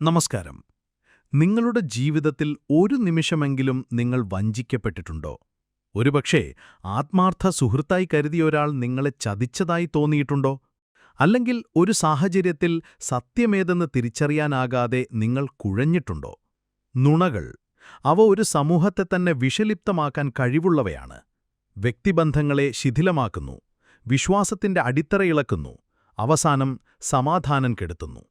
നമസ്കാരം. നിങ്ങളുടെ ജീവിതത്തിൽ ഒരു നിമിഷമെങ്കിലും നിങ്ങൾ വഞ്ചിക്കപ്പെട്ടിട്ടുണ്ടോ? ഒരുപക്ഷേ ആത്മാർത്ഥ സുഹൃത്തായി കരുതിയ ഒരാൾ നിങ്ങളെ ചതിച്ചതായി തോന്നിയിട്ടുണ്ടോ? അല്ലെങ്കിൽ ഒരു സാഹചര്യത്തിൽ സത്യമേതെന്ന് തിരിച്ചറിയാനാകാതെ നിങ്ങൾ കുഴഞ്ഞിട്ടുണ്ടോ? നുണകൾ അവ ഒരു സമൂഹത്തെ തന്നെ വിഷലിപ്തമാക്കാൻ കഴിവുള്ളവയാണ്. വ്യക്തിബന്ധങ്ങളെ ശിഥിലമാക്കുന്നു വിശ്വാസത്തിന്റെ അടിത്തറയിളക്കുന്നു അവസാനം സമാധാനം കെടുത്തുന്നു.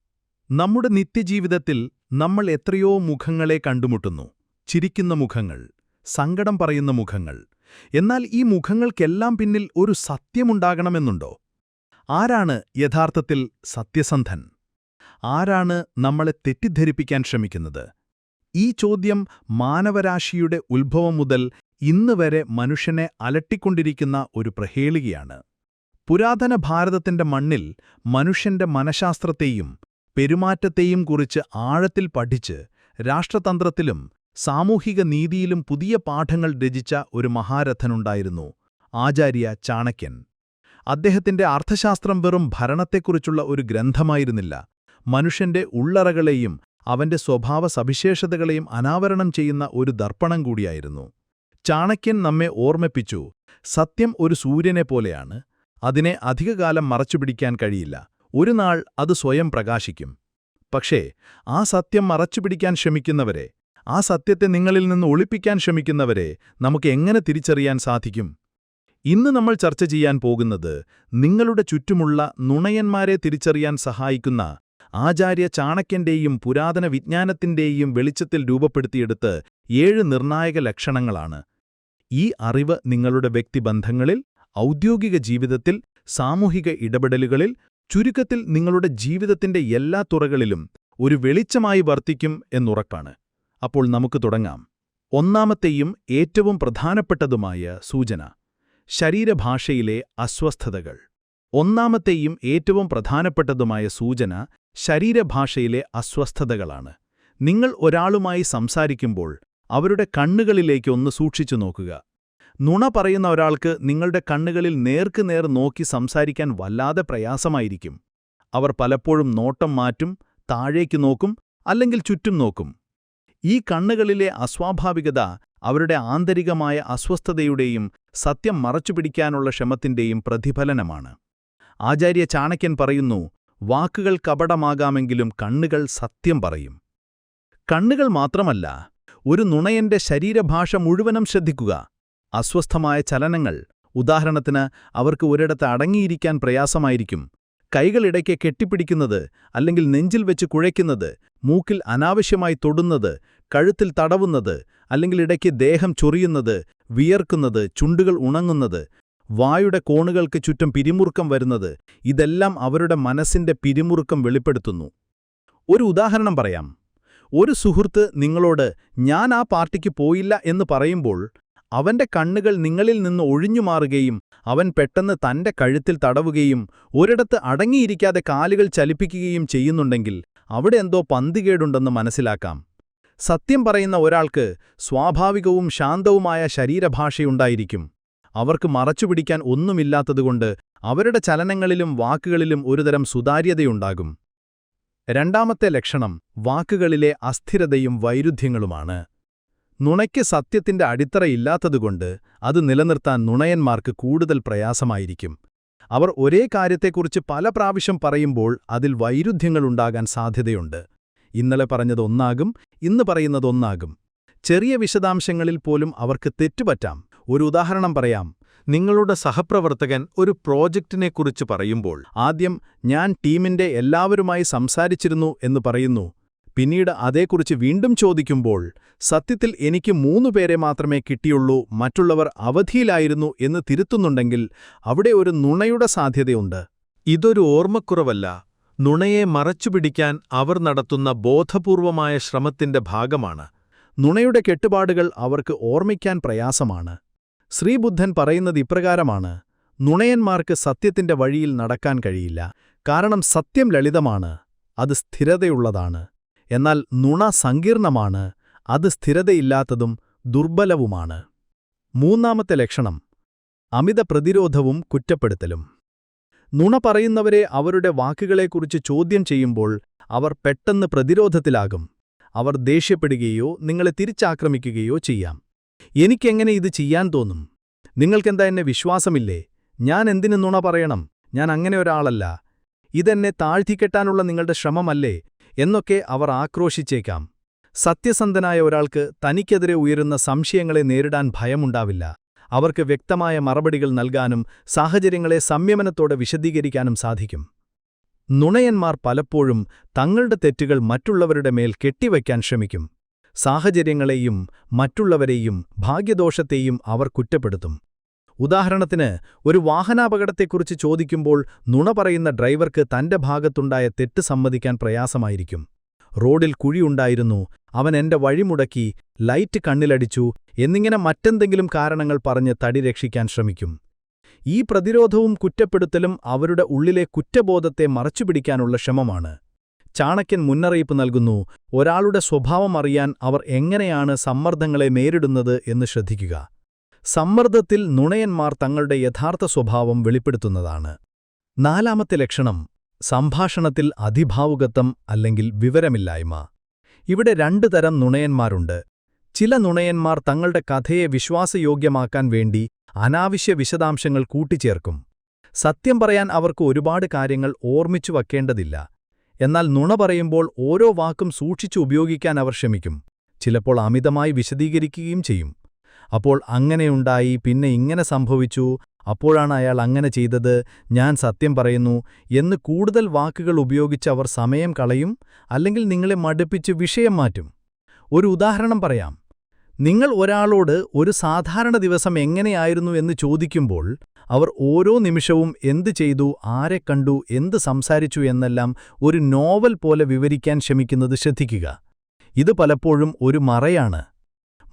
നമ്മുടെ നിത്യജീവിതത്തിൽ നമ്മൾ എത്രയോ മുഖങ്ങളെ കണ്ടുമുട്ടുന്നു. ചിരിക്കുന്ന മുഖങ്ങൾ സങ്കടം പറയുന്ന മുഖങ്ങൾ. എന്നാൽ ഈ മുഖങ്ങൾക്കെല്ലാം പിന്നിൽ ഒരു സത്യമുണ്ടാകണമെന്നുണ്ടോ? ആരാണ് യഥാർത്ഥത്തിൽ സത്യസന്ധൻ? ആരാണ് നമ്മളെ തെറ്റിദ്ധരിപ്പിക്കാൻ ശ്രമിക്കുന്നത്? ഈ ചോദ്യം മാനവരാശിയുടെ ഉത്ഭവം മുതൽ ഇന്ന് വരെ മനുഷ്യനെ അലട്ടിക്കൊണ്ടിരിക്കുന്ന ഒരു പ്രഹേളികയാണ്. പുരാതന ഭാരതത്തിന്റെ മണ്ണിൽ മനുഷ്യന്റെ മനഃശാസ്ത്രത്തെയും പെരുമാറ്റത്തെയും കുറിച്ച് ആഴത്തിൽ പഠിച്ച് രാഷ്ട്രതന്ത്രത്തിലും സാമൂഹിക നീതിയിലും പുതിയ പാഠങ്ങൾ രചിച്ച ഒരു മഹാരഥനുണ്ടായിരുന്നു ആചാര്യ ചാണക്യൻ. അദ്ദേഹത്തിന്റെ അർത്ഥശാസ്ത്രം വെറും ഭരണത്തെക്കുറിച്ചുള്ള ഒരു ഗ്രന്ഥമായിരുന്നില്ല. മനുഷ്യന്റെ ഉള്ളറകളെയും അവന്റെ സ്വഭാവ സവിശേഷതകളെയും അനാവരണം ചെയ്യുന്ന ഒരു ദർപ്പണം കൂടിയായിരുന്നു. ചാണക്യൻ നമ്മെ ഓർമ്മിപ്പിച്ചു സത്യം ഒരു സൂര്യനെ പോലെയാണ് അതിനെ അധികകാലം മറച്ചുപിടിക്കാൻ കഴിയില്ല. ഒരു നാൾ അത് സ്വയം പ്രകാശിക്കും. പക്ഷേ ആ സത്യം മറച്ചുപിടിക്കാൻ ശ്രമിക്കുന്നവരെ ആ സത്യത്തെ നിങ്ങളിൽ നിന്ന് ഒളിപ്പിക്കാൻ ശ്രമിക്കുന്നവരെ നമുക്ക് എങ്ങനെ തിരിച്ചറിയാൻ സാധിക്കും? ഇന്ന് നമ്മൾ ചർച്ച ചെയ്യാൻ പോകുന്നത് നിങ്ങളുടെ ചുറ്റുമുള്ള നുണയന്മാരെ തിരിച്ചറിയാൻ സഹായിക്കുന്ന ആചാര്യ ചാണക്യന്റെയും പുരാതന വിജ്ഞാനത്തിന്റെയും വെളിച്ചത്തിൽ രൂപപ്പെടുത്തിയെടുത്ത് ഏഴ് നിർണായക ലക്ഷണങ്ങളാണ്. ഈ അറിവ് നിങ്ങളുടെ വ്യക്തിബന്ധങ്ങളിൽ ഔദ്യോഗിക ജീവിതത്തിൽ സാമൂഹിക ഇടപെടലുകളിൽ ചുരുക്കത്തിൽ നിങ്ങളുടെ ജീവിതത്തിന്റെ എല്ലാ തുറകളിലും ഒരു വെളിച്ചമായി വർത്തിക്കും എന്നുറപ്പാണ്. അപ്പോൾ നമുക്ക് തുടങ്ങാം. ഒന്നാമത്തെയും ഏറ്റവും പ്രധാനപ്പെട്ടതുമായ സൂചന ശരീരഭാഷയിലെ അസ്വസ്ഥതകൾ. ഒന്നാമത്തെയും ഏറ്റവും പ്രധാനപ്പെട്ടതുമായ സൂചന ശരീരഭാഷയിലെ അസ്വസ്ഥതകളാണ്. നിങ്ങൾ ഒരാളുമായി സംസാരിക്കുമ്പോൾ അവരുടെ കണ്ണുകളിലേക്ക് ഒന്ന് സൂക്ഷിച്ചു നോക്കുക. നുണ പറയുന്ന ഒരാൾക്ക് നിങ്ങളുടെ കണ്ണുകളിൽ നേർക്കുനേർ നോക്കി സംസാരിക്കാൻ വല്ലാതെ പ്രയാസമായിരിക്കും. അവർ പലപ്പോഴും നോട്ടം മാറ്റും താഴേക്ക് നോക്കും അല്ലെങ്കിൽ ചുറ്റും നോക്കും. ഈ കണ്ണുകളിലെ അസ്വാഭാവികത അവരുടെ ആന്തരികമായ അസ്വസ്ഥതയുടെയും സത്യം മറച്ചുപിടിക്കാനുള്ള ശ്രമത്തിന്റെയും പ്രതിഫലനമാണ്. ആചാര്യ ചാണക്യൻ പറയുന്നു വാക്കുകൾ കപടമാകാമെങ്കിലും കണ്ണുകൾ സത്യം പറയും. കണ്ണുകൾ മാത്രമല്ല ഒരു നുണയന്റെ ശരീരഭാഷ മുഴുവനും ശ്രദ്ധിക്കുക. അസ്വസ്ഥമായ ചലനങ്ങൾ. ഉദാഹരണത്തിന് അവർക്ക് ഒരിടത്ത് അടങ്ങിയിരിക്കാൻ പ്രയാസമായിരിക്കും. കൈകളിടയ്ക്ക് കെട്ടിപ്പിടിക്കുന്നത് അല്ലെങ്കിൽ നെഞ്ചിൽ വെച്ച് കുഴയ്ക്കുന്നത് മൂക്കിൽ അനാവശ്യമായി തൊടുന്നത് കഴുത്തിൽ തടവുന്നത് അല്ലെങ്കിൽ ഇടയ്ക്ക് ദേഹം ചൊറിയുന്നത് വിയർക്കുന്നത് ചുണ്ടുകൾ ഉണങ്ങുന്നത് വായുടെ കോണുകൾക്ക് ചുറ്റും പിരിമുറുക്കം വരുന്നത് ഇതെല്ലാം അവരുടെ മനസ്സിന്റെ പിരിമുറുക്കം വെളിപ്പെടുത്തുന്നു. ഒരു ഉദാഹരണം പറയാം. ഒരു സുഹൃത്ത് നിങ്ങളോട് ഞാൻ ആ പാർട്ടിക്ക് പോയില്ല എന്ന് പറയുമ്പോൾ അവന്റെ കണ്ണുകൾ നിങ്ങളിൽ നിന്ന് ഒഴിഞ്ഞുമാറുകയും അവൻ പെട്ടെന്ന് തന്റെ കഴുത്തിൽ തടവുകയും ഒരിടത്ത് അടങ്ങിയിരിക്കാതെ കാലുകൾ ചലിപ്പിക്കുകയും ചെയ്യുന്നുണ്ടെങ്കിൽ അവിടെ എന്തോ പന്തികേടുണ്ടെന്ന് മനസ്സിലാക്കാം. സത്യം പറയുന്ന ഒരാൾക്ക് സ്വാഭാവികവും ശാന്തവുമായ ശരീരഭാഷയുണ്ടായിരിക്കും. അവർക്ക് മറച്ചുപിടിക്കാൻ ഒന്നുമില്ലാത്തതുകൊണ്ട് അവരുടെ ചലനങ്ങളിലും വാക്കുകളിലും ഒരുതരം സുതാര്യതയുണ്ടാകും. രണ്ടാമത്തെ ലക്ഷണം വാക്കുകളിലെ അസ്ഥിരതയും വൈരുദ്ധ്യങ്ങളുമാണ്. നുണയ്ക്ക് സത്യത്തിന്റെ അടിത്തറയില്ലാത്തതുകൊണ്ട് അത് നിലനിർത്താൻ നുണയന്മാർക്ക് കൂടുതൽ പ്രയാസമായിരിക്കും. അവർ ഒരേ കാര്യത്തെക്കുറിച്ച് പല പ്രാവശ്യം പറയുമ്പോൾ അതിൽ വൈരുദ്ധ്യങ്ങളുണ്ടാകാൻ സാധ്യതയുണ്ട്. ഇന്നലെ പറഞ്ഞതൊന്നാകും ഇന്ന് പറയുന്നതൊന്നാകും ചെറിയ വിശദാംശങ്ങളിൽ പോലും അവർക്ക് തെറ്റുപറ്റാം. ഒരു ഉദാഹരണം പറയാം. നിങ്ങളുടെ സഹപ്രവർത്തകൻ ഒരു പ്രോജക്റ്റിനെക്കുറിച്ച് പറയുമ്പോൾ ആദ്യം ഞാൻ ടീമിന്റെ എല്ലാവരുമായി സംസാരിച്ചിരുന്നു എന്ന് പറയുന്നു. പിന്നീട് അതേക്കുറിച്ച് വീണ്ടും ചോദിക്കുമ്പോൾ സത്യത്തിൽ എനിക്ക് മൂന്നു പേരെ മാത്രമേ കിട്ടിയുള്ളൂ മറ്റുള്ളവർ അവധിയിലായിരുന്നു എന്ന് തിരുത്തുന്നുണ്ടെങ്കിൽ അവിടെ ഒരു നുണയുടെ സാധ്യതയുണ്ട്. ഇതൊരു ഓർമ്മക്കുറവല്ല. നുണയെ മറച്ചുപിടിക്കാൻ അവർ നടത്തുന്ന ബോധപൂർവമായ ശ്രമത്തിന്റെ ഭാഗമാണ്. നുണയുടെ കെട്ടുപാടുകൾ അവർക്ക് ഓർമ്മിക്കാൻ പ്രയാസമാണ്. ശ്രീബുദ്ധൻ പറയുന്നത് ഇപ്രകാരമാണ്. നുണയന്മാർക്ക് സത്യത്തിന്റെ വഴിയിൽ നടക്കാൻ കഴിയില്ല. കാരണം സത്യം ലളിതമാണ് അത് സ്ഥിരതയുള്ളതാണ്. എന്നാൽ നുണ സങ്കീർണമാണ്. അത് സ്ഥിരതയില്ലാത്തതും ദുർബലവുമാണ്. മൂന്നാമത്തെ ലക്ഷണം അമിത പ്രതിരോധവും കുറ്റപ്പെടുത്തലും. നുണ പറയുന്നവരെ അവരുടെ വാക്കുകളെക്കുറിച്ച് ചോദ്യം ചെയ്യുമ്പോൾ അവർ പെട്ടെന്ന് പ്രതിരോധത്തിലാകും. അവർ ദേഷ്യപ്പെടുകയോ നിങ്ങളെ തിരിച്ചാക്രമിക്കുകയോ ചെയ്യാം. എനിക്കെങ്ങനെ ഇത് ചെയ്യാൻ തോന്നും? നിങ്ങൾക്കെന്താ എന്നെ വിശ്വാസമില്ലേ? ഞാൻ എന്തിനു നുണ പറയണം? ഞാൻ അങ്ങനെ ഒരാളല്ല. ഇതെന്നെ താഴ്ത്തിക്കെട്ടാനുള്ള നിങ്ങളുടെ ശ്രമമല്ലേ? എന്നൊക്കെ അവർ ആക്രോശിച്ചേക്കാം. സത്യസന്ധനായ ഒരാൾക്ക് തനിക്കെതിരെ ഉയരുന്ന സംശയങ്ങളെ നേരിടാൻ ഭയമുണ്ടാവില്ല. അവർക്ക് വ്യക്തമായ മറുപടികൾ നൽകാനും സാഹചര്യങ്ങളെ സംയമനത്തോടെ വിശദീകരിക്കാനും സാധിക്കും. നുണയന്മാർ പലപ്പോഴും തങ്ങളുടെ തെറ്റുകൾ മറ്റുള്ളവരുടെ മേൽ കെട്ടിവയ്ക്കാൻ ശ്രമിക്കും. സാഹചര്യങ്ങളെയും മറ്റുള്ളവരെയും ഭാഗ്യദോഷത്തെയും അവർ കുറ്റപ്പെടുത്തും. ഉദാഹരണത്തിന് ഒരു വാഹനാപകടത്തെക്കുറിച്ച് ചോദിക്കുമ്പോൾ നുണ പറയുന്ന ഡ്രൈവർക്ക് തന്റെ ഭാഗത്തുണ്ടായ തെറ്റ് സമ്മതിക്കാൻ പ്രയാസമായിരിക്കും. റോഡിൽ കുഴിയുണ്ടായിരുന്നു. അവൻ എന്റെ വഴിമുടക്കി ലൈറ്റ് കണ്ണിലടിച്ചു. എന്നിങ്ങനെ മറ്റെന്തെങ്കിലും കാരണങ്ങൾ പറഞ്ഞ് തടി രക്ഷിക്കാൻ ശ്രമിക്കും. ഈ പ്രതിരോധവും കുറ്റപ്പെടുത്തലും അവരുടെ ഉള്ളിലെ കുറ്റബോധത്തെ മറച്ചുപിടിക്കാനുള്ള ശ്രമമാണ്. ചാണക്യൻ മുന്നറിയിപ്പ് നൽകുന്നു ഒരാളുടെ സ്വഭാവം അറിയാൻ അവർ എങ്ങനെയാണ് സമ്മർദ്ദങ്ങളെ നേരിടുന്നത് എന്ന് ശ്രദ്ധിക്കുക. സമ്മർദ്ദത്തിൽ നുണയന്മാർ തങ്ങളുടെ യഥാർത്ഥ സ്വഭാവം വെളിപ്പെടുത്തുന്നതാണ്. നാലാമത്തെ ലക്ഷണം സംഭാഷണത്തിൽ അതിഭാവുകത്വം അല്ലെങ്കിൽ വിവരമില്ലായ്മ. ഇവിടെ രണ്ടു തരം നുണയന്മാരുണ്ട്. ചില നുണയന്മാർ തങ്ങളുടെ കഥയെ വിശ്വാസയോഗ്യമാക്കാൻ വേണ്ടി അനാവശ്യ വിശദാംശങ്ങൾ കൂട്ടിച്ചേർക്കും. സത്യം പറയാൻ അവർക്ക് ഒരുപാട് കാര്യങ്ങൾ ഓർമ്മിച്ചു വയ്ക്കേണ്ടതില്ല. എന്നാൽ നുണ പറയുമ്പോൾ ഓരോ വാക്കും സൂക്ഷിച്ചു ഉപയോഗിക്കാൻ അവർ ശ്രമിക്കും. ചിലപ്പോൾ അമിതമായി വിശദീകരിക്കുകയും ചെയ്യും. അപ്പോൾ അങ്ങനെയുണ്ടായി പിന്നെ ഇങ്ങനെ സംഭവിച്ചു അപ്പോഴാണ് അയാൾ അങ്ങനെ ചെയ്തത്. ഞാൻ സത്യം പറയുന്നു എന്ന് കൂടുതൽ വാക്കുകൾ ഉപയോഗിച്ച് അവർ സമയം കളയും അല്ലെങ്കിൽ നിങ്ങളെ മടുപ്പിച്ച് വിഷയം മാറ്റും. ഒരു ഉദാഹരണം പറയാം. നിങ്ങൾ ഒരാളോട് ഒരു സാധാരണ ദിവസം എങ്ങനെയായിരുന്നു എന്ന് ചോദിക്കുമ്പോൾ അവർ ഓരോ നിമിഷവും എന്തു ചെയ്തു ആരെ കണ്ടു എന്ത് സംസാരിച്ചു എന്നെല്ലാം ഒരു നോവൽ പോലെ വിവരിക്കാൻ ശ്രമിക്കുന്നത് ശ്രദ്ധിക്കുക. ഇത് പലപ്പോഴും ഒരു മറയാണ്.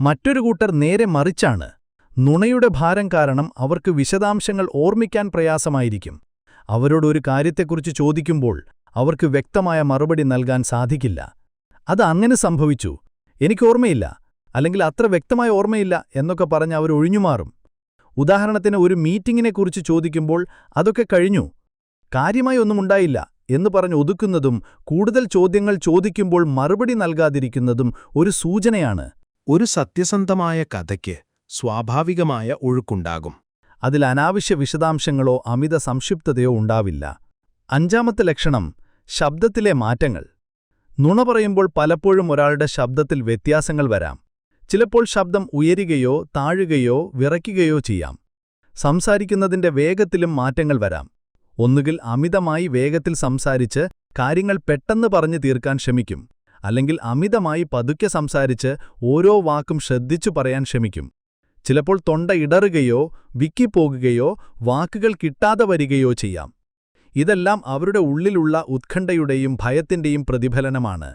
മറ്റൊരു കൂട്ടർ നേരെ മറിച്ചാണ്. നുണയുടെ ഭാരം കാരണം അവർക്ക് വിശദാംശങ്ങൾ ഓർമ്മിക്കാൻ പ്രയാസമായിരിക്കും. അവരോട് ഒരു കാര്യത്തെക്കുറിച്ച് ചോദിക്കുമ്പോൾ അവർക്ക് വ്യക്തമായ മറുപടി നൽകാൻ സാധിക്കില്ല. അത് അങ്ങനെ സംഭവിച്ചു. എനിക്കോർമ്മയില്ല അല്ലെങ്കിൽ അത്ര വ്യക്തമായ ഓർമ്മയില്ല എന്നൊക്കെ പറഞ്ഞ് അവർ ഒഴിഞ്ഞുമാറും. ഉദാഹരണത്തിന് ഒരു മീറ്റിംഗിനെക്കുറിച്ച് ചോദിക്കുമ്പോൾ അതൊക്കെ കഴിഞ്ഞു. കാര്യമായി ഒന്നും ഉണ്ടായില്ല എന്ന് പറഞ്ഞ് ഒതുക്കുന്നതും കൂടുതൽ ചോദ്യങ്ങൾ ചോദിക്കുമ്പോൾ മറുപടി നൽകാതിരിക്കുന്നതും ഒരു സൂചനയാണ്. ഒരു സത്യസന്ധമായ കഥയ്ക്ക് സ്വാഭാവികമായ ഒഴുക്കുണ്ടാകും. അതിൽ അനാവശ്യ വിശദാംശങ്ങളോ അമിത സംക്ഷിപ്തതയോ ഉണ്ടാവില്ല. അഞ്ചാമത്തെ ലക്ഷണം ശബ്ദത്തിലെ മാറ്റങ്ങൾ. നുണ പറയുമ്പോൾ പലപ്പോഴും ഒരാളുടെ ശബ്ദത്തിൽ വ്യത്യാസങ്ങൾ വരാം. ചിലപ്പോൾ ശബ്ദം ഉയരുകയോ താഴുകയോ വിറയ്ക്കുകയോ ചെയ്യാം. സംസാരിക്കുന്നതിന്റെ വേഗത്തിലും മാറ്റങ്ങൾ വരാം. ഒന്നുകിൽ അമിതമായി വേഗത്തിൽ സംസാരിച്ച് കാര്യങ്ങൾ പെട്ടെന്ന് പറഞ്ഞു തീർക്കാൻ ശ്രമിക്കും. അല്ലെങ്കിൽ അമിതമായി പതുക്കെ സംസാരിച്ച് ഓരോ വാക്കും ശ്രദ്ധിച്ചു പറയാൻ ശ്രമിക്കും. ചിലപ്പോൾ തൊണ്ട ഇടറുകയോ വിക്കിപ്പോകുകയോ വാക്കുകൾ കിട്ടാതെ വരികയോ ചെയ്യാം. ഇതെല്ലാം അവരുടെ ഉള്ളിലുള്ള ഉത്കണ്ഠയുടെയും ഭയത്തിന്റെയും പ്രതിഫലനമാണ്.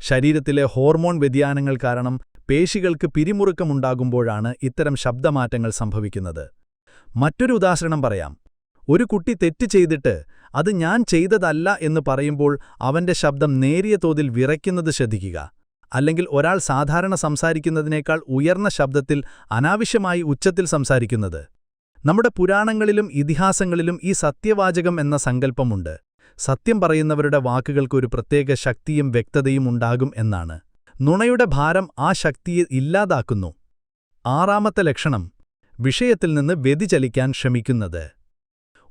ശരീരത്തിലെ ഹോർമോൺ വ്യതിയാനങ്ങൾ കാരണം പേശികൾക്ക് പിരിമുറുക്കമുണ്ടാകുമ്പോഴാണ് ഇത്തരം ശബ്ദമാറ്റങ്ങൾ സംഭവിക്കുന്നത്. മറ്റൊരു ഉദാഹരണം പറയാം. ഒരു കുട്ടി തെറ്റ് ചെയ്തിട്ട് അത് ഞാൻ ചെയ്തതല്ല എന്ന് പറയുമ്പോൾ അവന്റെ ശബ്ദം നേരിയ തോതിൽ വിറയ്ക്കുന്നത് ശ്രദ്ധിക്കുക. അല്ലെങ്കിൽ ഒരാൾ സാധാരണ സംസാരിക്കുന്നതിനേക്കാൾ ഉയർന്ന ശബ്ദത്തിൽ അനാവശ്യമായി ഉച്ചത്തിൽ സംസാരിക്കുന്നത്. നമ്മുടെ പുരാണങ്ങളിലും ഇതിഹാസങ്ങളിലും ഈ സത്യവാചകം എന്ന സങ്കല്പമുണ്ട്. സത്യം പറയുന്നവരുടെ വാക്കുകൾക്ക് ഒരു പ്രത്യേക ശക്തിയും വ്യക്തതയും ഉണ്ടാകും എന്നാണ്. നുണയുടെ ഭാരം ആ ശക്തിയെ ഇല്ലാതാക്കുന്നു. ആറാമത്തെ ലക്ഷണം വിഷയത്തിൽ നിന്ന് വ്യതിചലിക്കാൻ ശ്രമിക്കുന്നത്.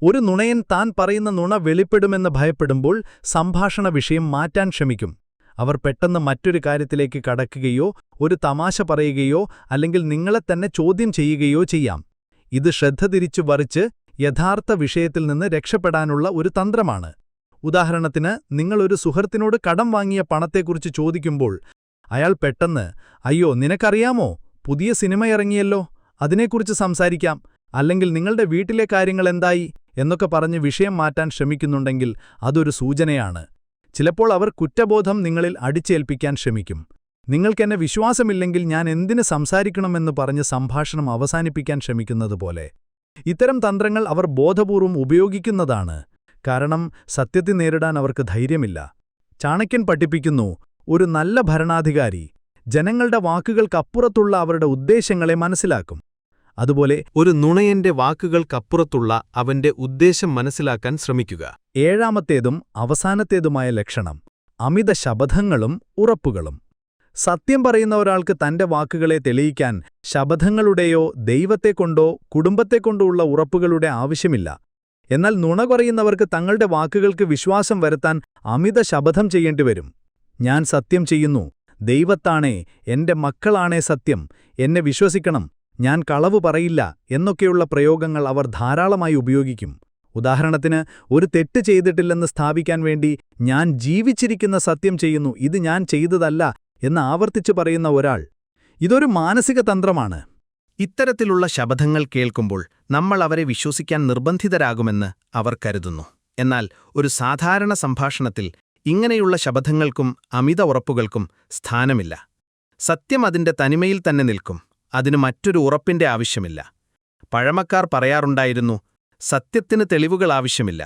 ഒരു നുണയൻ താൻ പറയുന്ന നുണ വെളിപ്പെടുമെന്ന് ഭയപ്പെടുമ്പോൾ സംഭാഷണ വിഷയം മാറ്റാൻ ശ്രമിക്കും. അവർ പെട്ടെന്ന് മറ്റൊരു കാര്യത്തിലേക്ക് കടക്കുകയോ ഒരു തമാശ പറയുകയോ അല്ലെങ്കിൽ നിങ്ങളെ തന്നെ ചോദ്യം ചെയ്യുകയോ ചെയ്യാം. ഇത് ശ്രദ്ധ തിരിച്ചു വറിച്ച് യഥാർത്ഥ വിഷയത്തിൽ നിന്ന് രക്ഷപ്പെടാനുള്ള ഒരു തന്ത്രമാണ്. ഉദാഹരണത്തിന് നിങ്ങളൊരു സുഹൃത്തിനോട് കടം വാങ്ങിയ പണത്തെക്കുറിച്ച് ചോദിക്കുമ്പോൾ അയാൾ പെട്ടെന്ന് അയ്യോ നിനക്കറിയാമോ? പുതിയ സിനിമ ഇറങ്ങിയല്ലോ അതിനെക്കുറിച്ച് സംസാരിക്കാം. അല്ലെങ്കിൽ നിങ്ങളുടെ വീട്ടിലെ കാര്യങ്ങൾ എന്തായി? എന്നൊക്കെ പറഞ്ഞ് വിഷയം മാറ്റാൻ ശ്രമിക്കുന്നുണ്ടെങ്കിൽ അതൊരു സൂചനയാണ്. ചിലപ്പോൾ അവർ കുറ്റബോധം നിങ്ങളിൽ അടിച്ചേൽപ്പിക്കാൻ ശ്രമിക്കും. നിങ്ങൾക്കെന്നെ വിശ്വാസമില്ലെങ്കിൽ ഞാൻ എന്തിന് സംസാരിക്കണമെന്ന് പറഞ്ഞ് സംഭാഷണം അവസാനിപ്പിക്കാൻ ശ്രമിക്കുന്നതുപോലെ. ഇത്തരം തന്ത്രങ്ങൾ അവർ ബോധപൂർവം ഉപയോഗിക്കുന്നതാണ്. കാരണം സത്യത്തെ നേരിടാൻ അവർക്ക് ധൈര്യമില്ല. ചാണക്യൻ പഠിപ്പിക്കുന്നു ഒരു നല്ല ഭരണാധികാരി ജനങ്ങളുടെ വാക്കുകൾക്കപ്പുറത്തുള്ള അവരുടെ ഉദ്ദേശങ്ങളെ മനസ്സിലാക്കും. അതുപോലെ ഒരു നുണയന്റെ വാക്കുകൾക്കപ്പുറത്തുള്ള അവന്റെ ഉദ്ദേശം മനസ്സിലാക്കാൻ ശ്രമിക്കുക. ഏഴാമത്തേതും അവസാനത്തേതുമായ ലക്ഷണം അമിത ശപഥങ്ങളും ഉറപ്പുകളും. സത്യം പറയുന്ന ഒരാൾക്ക് തന്റെ വാക്കുകളെ തെളിയിക്കാൻ ശപഥങ്ങളുടെയോ ദൈവത്തെക്കൊണ്ടോ കുടുംബത്തെക്കൊണ്ടോ ഉള്ള ഉറപ്പുകളുടെ ആവശ്യമില്ല. എന്നാൽ നുണ പറയുന്നവർക്ക് തങ്ങളുടെ വാക്കുകൾക്ക് വിശ്വാസം വരുത്താൻ അമിത ശപഥം ചെയ്യേണ്ടി വരും. ഞാൻ സത്യം ചെയ്യുന്നു ദൈവത്താണേ എന്റെ മക്കളാണേ സത്യം എന്നെ വിശ്വസിക്കണം ഞാൻ കളവ് പറയില്ല എന്നൊക്കെയുള്ള പ്രയോഗങ്ങൾ അവർ ധാരാളമായി ഉപയോഗിക്കും. ഉദാഹരണത്തിന് ഒരു തെറ്റ് ചെയ്തിട്ടില്ലെന്ന് സ്ഥാപിക്കാൻ വേണ്ടി ഞാൻ ജീവിച്ചിരിക്കുന്ന സത്യം ചെയ്യുന്നു ഇത് ഞാൻ ചെയ്തതല്ല എന്ന് ആവർത്തിച്ചു പറയുന്ന ഒരാൾ. ഇതൊരു മാനസിക തന്ത്രമാണ്. ഇത്തരത്തിലുള്ള ശബ്ദങ്ങൾ കേൾക്കുമ്പോൾ നമ്മൾ അവരെ വിശ്വസിക്കാൻ നിർബന്ധിതരാകുമെന്ന് അവർ കരുതുന്നു. എന്നാൽ ഒരു സാധാരണ സംഭാഷണത്തിൽ ഇങ്ങനെയുള്ള ശബ്ദങ്ങൾക്കും അമിത ഉറപ്പുകൾക്കും സ്ഥാനമില്ല. സത്യം അതിന്റെ തനിമയിൽ തന്നെ നിൽക്കും അതിന് മറ്റൊരു ഉറപ്പിന്റെ ആവശ്യമില്ല. പഴമക്കാർ പറയാറുണ്ടായിരുന്നു സത്യത്തിന് തെളിവുകൾ ആവശ്യമില്ല.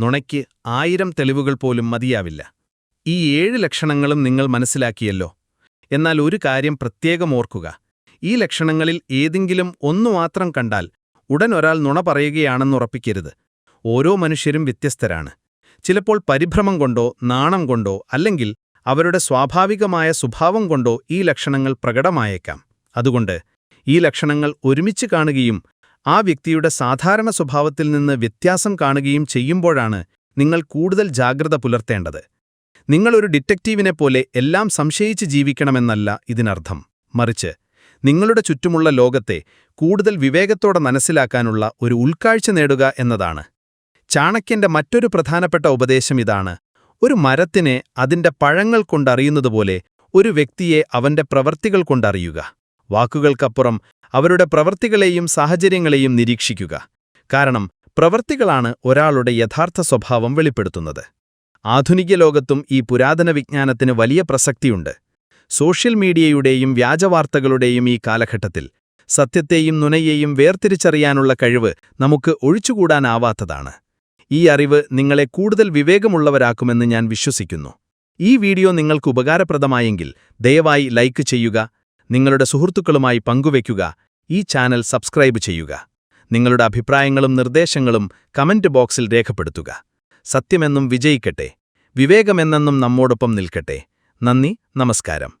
നുണയ്ക്ക് ആയിരം തെളിവുകൾ പോലും മതിയാവില്ല. ഈ ഏഴ് ലക്ഷണങ്ങളും നിങ്ങൾ മനസ്സിലാക്കിയല്ലോ. എന്നാൽ ഒരു കാര്യം പ്രത്യേകം ഓർക്കുക. ഈ ലക്ഷണങ്ങളിൽ ഏതെങ്കിലും ഒന്നു മാത്രം കണ്ടാൽ ഉടൻ ഒരാൾ നുണ പറയുകയാണെന്നുറപ്പിക്കരുത് ഓരോ മനുഷ്യരും വ്യത്യസ്തരാണ്. ചിലപ്പോൾ പരിഭ്രമം കൊണ്ടോ നാണം കൊണ്ടോ അല്ലെങ്കിൽ അവരുടെ സ്വാഭാവികമായ സ്വഭാവം കൊണ്ടോ ഈ ലക്ഷണങ്ങൾ പ്രകടമായേക്കാം. അതുകൊണ്ട് ഈ ലക്ഷണങ്ങൾ ഒരുമിച്ച് കാണുകയും ആ വ്യക്തിയുടെ സാധാരണ സ്വഭാവത്തിൽ നിന്ന് വ്യത്യാസം കാണുകയും ചെയ്യുമ്പോഴാണ് നിങ്ങൾ കൂടുതൽ ജാഗ്രത പുലർത്തേണ്ടത്. നിങ്ങളൊരു ഡിറ്റക്റ്റീവിനെ പോലെ എല്ലാം സംശയിച്ച് ജീവിക്കണമെന്നല്ല ഇതിനർത്ഥം. മറിച്ച് നിങ്ങളുടെ ചുറ്റുമുള്ള ലോകത്തെ കൂടുതൽ വിവേകത്തോടെ മനസ്സിലാക്കാനുള്ള ഒരു ഉൾക്കാഴ്ച നേടുക എന്നതാണ്. ചാണക്യന്റെ മറ്റൊരു പ്രധാനപ്പെട്ട ഉപദേശം ഇതാണ്. ഒരു മരത്തിനെ അതിന്റെ പഴങ്ങൾ കൊണ്ടറിയുന്നതുപോലെ ഒരു വ്യക്തിയെ അവന്റെ പ്രവൃത്തികൾ കൊണ്ടറിയുക. വാക്കുകൾക്കപ്പുറം അവരുടെ പ്രവൃത്തികളെയും സാഹചര്യങ്ങളെയും നിരീക്ഷിക്കുക. കാരണം പ്രവൃത്തികളാണ് ഒരാളുടെ യഥാർത്ഥ സ്വഭാവം വെളിപ്പെടുത്തുന്നത്. ആധുനിക ലോകത്തും ഈ പുരാതന വിജ്ഞാനത്തിന് വലിയ പ്രസക്തിയുണ്ട്. സോഷ്യൽ മീഡിയയുടെയും വ്യാജവാർത്തകളുടെയും ഈ കാലഘട്ടത്തിൽ സത്യത്തെയും നുനയെയും വേർതിരിച്ചറിയാനുള്ള കഴിവ് നമുക്ക് ഒഴിച്ചുകൂടാനാവാത്തതാണ്. ഈ അറിവ് നിങ്ങളെ കൂടുതൽ വിവേകമുള്ളവരാക്കുമെന്ന് ഞാൻ വിശ്വസിക്കുന്നു. ഈ വീഡിയോ നിങ്ങൾക്ക് ഉപകാരപ്രദമായെങ്കിൽ ദയവായി ലൈക്ക് ചെയ്യുക നിങ്ങളുടെ സുഹൃത്തുക്കളുമായി പങ്കുവയ്ക്കുക. ഈ ചാനൽ സബ്സ്ക്രൈബ് ചെയ്യുക. നിങ്ങളുടെ അഭിപ്രായങ്ങളും നിർദ്ദേശങ്ങളും കമന്റ് ബോക്സിൽ രേഖപ്പെടുത്തുക. സത്യമെന്നും വിജയിക്കട്ടെ. വിവേകമെന്നെന്നും നമ്മോടൊപ്പം നിൽക്കട്ടെ. നന്ദി നമസ്കാരം.